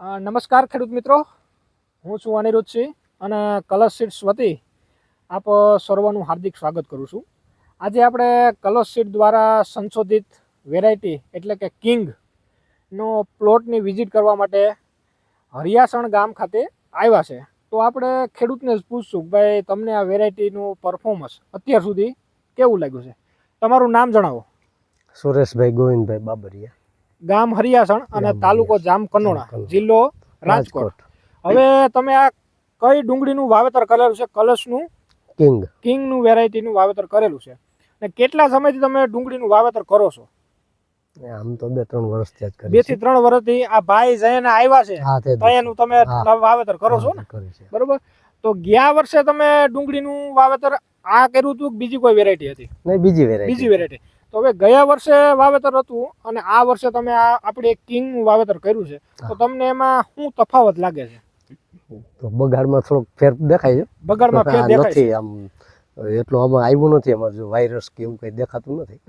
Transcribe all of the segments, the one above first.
નમસ્કાર ખેડૂત મિત્રો. હું છું અનિરુદ્ધ સિંહ અને કલર સીડ્સ વતી આપ સર્વનું હાર્દિક સ્વાગત કરું છું. આજે આપણે કલર સીડ દ્વારા સંશોધિત વેરાયટી એટલે કે કિંગનો પ્લોટની વિઝિટ કરવા માટે હરિયાસણ ગામ ખાતે આવ્યા છે. તો આપણે ખેડૂતને જ પૂછશું ભાઈ તમને આ વેરાયટીનું પરફોર્મન્સ અત્યાર સુધી કેવું લાગ્યું છે? તમારું નામ જણાવો. સુરેશભાઈ ગોવિંદભાઈ બાબરિયા. ગામ હરિયાસણ અને તાલુકો જામ કનોડા જિલ્લો રાજકોટ. હવે તમે આ કઈ ડુંગળીનું વાવેતર કરેલું છે? કલશનું? કિંગ. કિંગનું વેરાયટીનું વાવેતર કરેલું છે. અને કેટલા સમયથી તમે ડુંગળીનું વાવેતર કરો છો? આમ તો બે ત્રણ વર્ષ ત્યાં જ બેથી ત્રણ વર્ષથી આ ભાઈ જઈને આવ્યા છે એનું તમે વાવેતર કરો છો ને? બરોબર? તો ગયા વર્ષે તમે ડુંગળીનું વાવેતર આ કર્યું હતું બીજી કોઈ વેરાયટી હતી? નહીં બીજી વેરાયટી. બીજી વેરાયટી. તો હવે ગયા વર્ષે વાવેતર હતું અને આ વર્ષે તમે આ આપણે કિંગનું વાવેતર કર્યું છે. તો તમને એમાં શું તફાવત લાગે છે? તો બગાડમાં થોડોક ફેર દેખાય છે. બગાડમાં ફેર દેખાય નથી આમ એટલું આમાં આવ્યું નથી એમાં જો વાયરસ કે એવું કઈ દેખાતું નથી.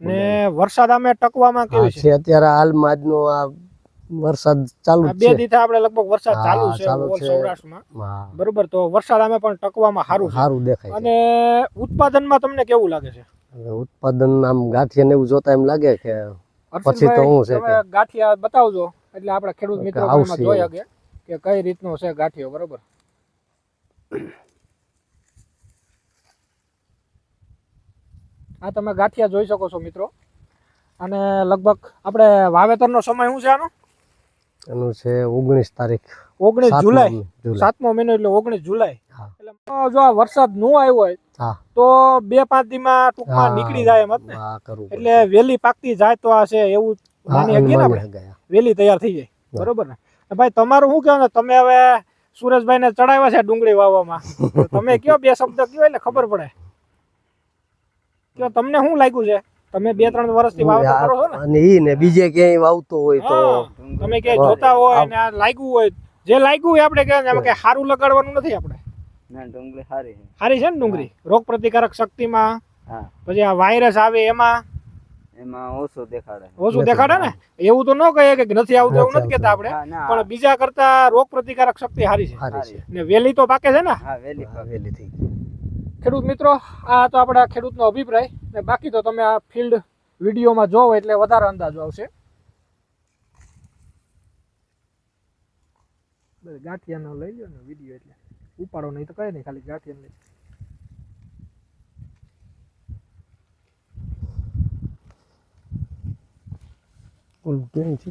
ને વરસાદ અમે ટકવામાં કેવું છે? અત્યારે હાલમાં આજનો આ વરસાદ ચાલુ છે બે દીધા આપણે લગભગ વરસાદ ચાલુ છે. સૌરાષ્ટ્રમાં. બરોબર તો વરસાદ અમે પણ ટકવામાં સારું સારું દેખાય અને ઉત્પાદનમાં તમને કેવું લાગે છે? હવે ઉત્પાદન આમ ગાંઠિયા ને એવું જોતા એમ લાગે કે પછી તો હું છે કે ગાંઠિયા બતાવજો. એટલે આપણે ખેડૂત મિત્રો જોઈ શકે કે કઈ રીતનો છે ગાંઠિયો બરોબર? આ તમે ગાંઠિયા જોઈ શકો છો મિત્રો. અને લગભગ આપણે વાવેતરનો સમય શું છે આનો? એનું છે ઓગણીસ તારીખ. ઓગણીસ જુલાઈ. સાતમો મહિનો એટલે ઓગણીસ જુલાઈ. એટલે જો આ વરસાદ ન આવ્યો હોય તો બે પાંચ દીમાં ટૂંકમાં નીકળી જાય એમ ને. એટલે વેલી પાકતી જાય તો આ છે એવું માની શકીએ ને આપણે? વેલી તૈયાર થઈ જાય બરોબર ને? ભાઈ તમારું શું કહેવાનું? તમે હવે સુરેશભાઈ ને ચડાવ્યા છે ડુંગળી વાવવામાં. તમે કયો બે શબ્દ કયો એટલે ખબર પડે. કયો તમને શું લાગ્યું છે? તમે બે ત્રણ વર્ષથી વાવતો કરો છો ને? અને ઈ ને બીજે ક્યાંય વાવતો હોય તો તમે ક્યાંય જોતા હોય ને આ લાગ્યું હોય જે લાગ્યું હોય આપણે ને સારું લગાડવાનું નથી આપણે. ના ડુંગળી સારી છે. સારી છે ને ડુંગળી? રોગ પ્રતિકારક શક્તિમાં હા. પછી આ વાયરસ આવે એમાં? એમાં ઓછું દેખાડે ઓછું દેખાડે ને? એવું તો ન કહીએ કે નથી આવતું એવું નથી કેતા આપણે. પણ બીજા કરતા રોગ પ્રતિકારક શક્તિ સારી છે. સારી છે. ને વેલી તો પાકે છે ને? હા વેલી વેલી થઈ ખેડૂત મિત્રો આ તો આપણા ખેડૂતનો અભિપ્રાય. ને બાકી તો તમે આ ફિલ્ડ વિડીયોમાં જોવો એટલે વધારે અંદાજો આવશે. ગાંઠિયાનો લઈ લો ને વીડિયો એટલે. ઉપાડો નહીં તો કઈ નહીં ખાલી ગાંઠી લઈ ઓલું ક્યાંય છે?